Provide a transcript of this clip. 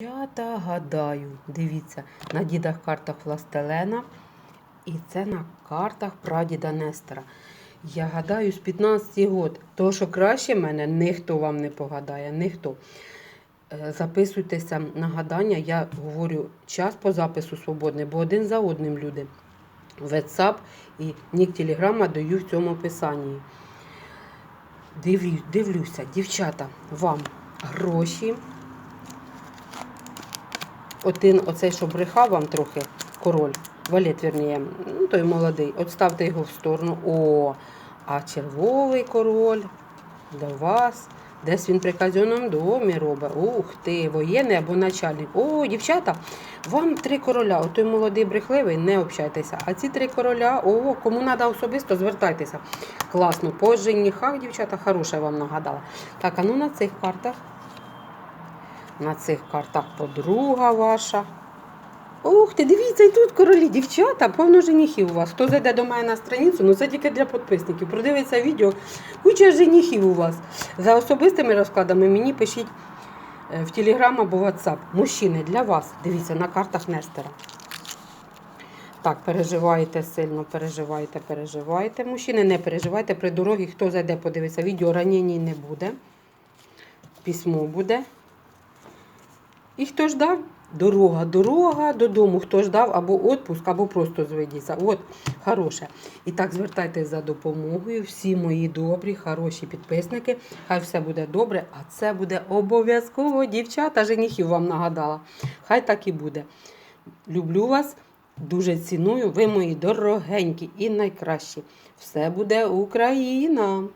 Дівчата гадаю, дивіться, на дідах картах Властелена, і це на картах прадіда Нестора. Я гадаю з 15 год. Того, що краще мене, ніхто вам не погадає, ніхто. Е, Записуйтеся на гадання, я говорю час по запису свободний, бо один за одним люди. WhatsApp і нік Телеграма даю в цьому описанні. Дивлюся, дівчата, вам гроші. Один, оцей, що брехав вам трохи, король, валет, вірніє, ну той молодий, от ставте його в сторону. О, а червовий король до вас. Десь він при казенному домі робить. Ух ти, воєнний або начальник. О, дівчата, вам три короля. Отой молодий брехливий, не общайтеся. А ці три короля, о, кому треба особисто, звертайтеся. Класно. По женихах, дівчата, хороше вам нагадала. Так, а ну на цих картах. На цих картах подруга ваша. Ух ти, дивіться, і тут королі, дівчата, повно женихів у вас. Хто зайде до мене на страницю, ну це тільки для підписників. Продивиться відео, куча женихів у вас. За особистими розкладами мені пишіть е, в Телеграм або WhatsApp. Мужчини, для вас. Дивіться, на картах Нестера. Так, переживайте сильно, переживайте, переживайте. Мужчини, не переживайте. При дорозі, хто зайде, подивиться відео, ранення не буде. Письмо буде. І хто ждав? Дорога, дорога додому. Хто ждав або відпуск, або просто зведіться. От, хороше. І так, звертайтеся за допомогою. Всі мої добрі, хороші підписники. Хай все буде добре, а це буде обов'язково. Дівчата, женихів вам нагадала. Хай так і буде. Люблю вас, дуже ціную. Ви мої дорогенькі і найкращі. Все буде Україна!